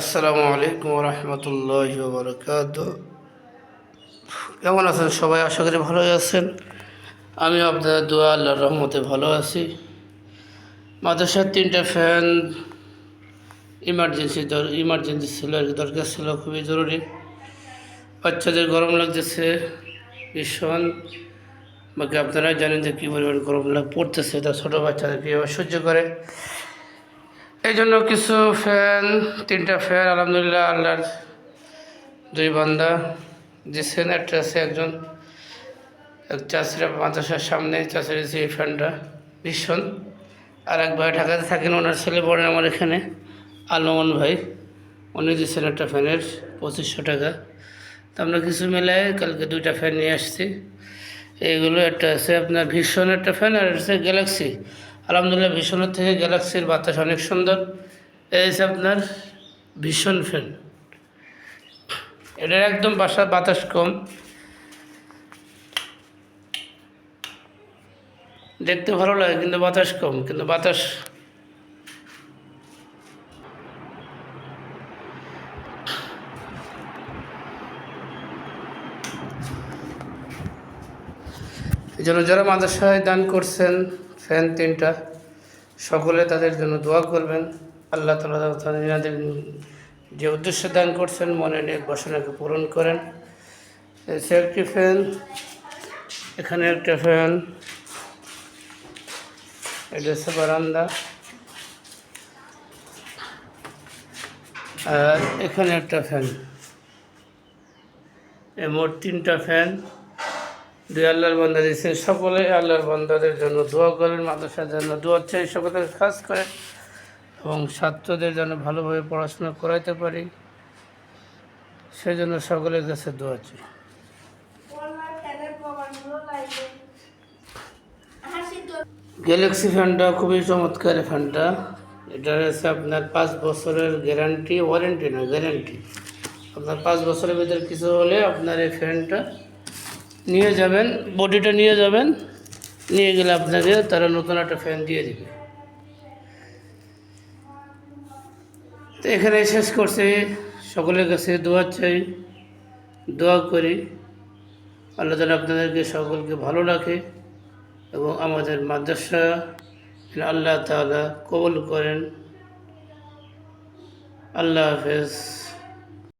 আসসালামু আলাইকুম রহমতুল্লাহ বরকাত কেমন আছেন সবাই? আশা করি ভালোই আছেন। আমি আপনাদের দোয়া, আল্লাহর রহমতে ভালো আছি। মাদ্রাসার তিনটা ফ্যান, ইমার্জেন্সি ইমার্জেন্সি ছিল দরকার ছিল, খুবই জরুরি। বাচ্চাদের গরম লাগতেছে, ভীষণ। বাকি আপনারা জানেন যে কী পরিমাণ গরম লাগ পড়তেছে তা ছোটো বাচ্চাদের কীভাবে সহ্য করে। এই জন্য কিছু ফ্যান, তিনটা ফ্যান, আলহামদুলিল্লাহ, আল্লাহর দুই বান্দা। দিচ্ছেন একটা আছে একজন, এক চাষিরা মাদ্রাসার সামনে চাষির এই ফ্যানটা, ভীষণ। আর এক ভাই ঢাকাতে থাকেন, ওনার ছেলে পড়েন আমার এখানে আলমন ভাই। উনি দিচ্ছেন একটা ফ্যানের, পঁচিশশো টাকা। তো আমরা কিছু মিলায় কালকে দুইটা ফ্যান নিয়ে আসছি। এইগুলো একটা আছে আপনার ভীষণ একটা ফ্যান, আর একটা গ্যালাক্সি আলহামদুলিল্লাহ, ভীষণের থেকে গ্যালাক্সির বাতাস অনেক সুন্দর। এই হচ্ছে আপনার ভীষণ ফ্যান এটার একদম বাসা বাতাস কম। দেখতে ভালো লাগে, কিন্তু বাতাস কম, কিন্তু বাতাস এই জন্য যারা মাদ্রাসায় দান করছেন ফ্যান তিনটা। সকলে তাদের জন্য দোয়া করবেন। আল্লাহ তালা তাদের যে উদ্দেশ্য দান করছেন, মনে নিয়ে বাসনাকে পূরণ করেন। সে একটি ফ্যান, এখানে একটা ফ্যান। এটা হচ্ছে বারান্দা। আর এখানে একটা ফ্যান। এই মোট তিনটা ফ্যান। দুই আল্লাহর বান্দা দিয়েছে। সকলে আল্লাহর বান্দাদের জন্য দোয়া করেন, মাদ্রাসার জন্য দোয়া চাই সকলে কাজ করেন এবং ছাত্রদের যেন ভালোভাবে পড়াশোনা করাইতে পারি। সেজন্য সকলের কাছে দোয়া চাই। গ্যালাক্সি ফ্যানটা খুবই চমৎকার ফ্যানটা এটা হচ্ছে আপনার পাঁচ বছরের গ্যারান্টি ওয়ারেন্টি না গ্যারান্টি আপনার পাঁচ বছরের ভিতরে কিছু হলে আপনার এই ফ্যানটা নিয়ে যাবেন, বডিটা নিয়ে যাবেন, নিয়ে গেলে আপনাকে তারা নতুন একটা ফ্যান দিয়ে দেবে। তো এখানে শেষ করছি। সকলের কাছে দোয়া চাই, দোয়া করি। আল্লাহ তালা আপনাদেরকে সকলকে ভালো রাখে এবং আমাদের মাদ্রাসা আল্লাহ তালা কবল করেন। আল্লাহ হাফেজ।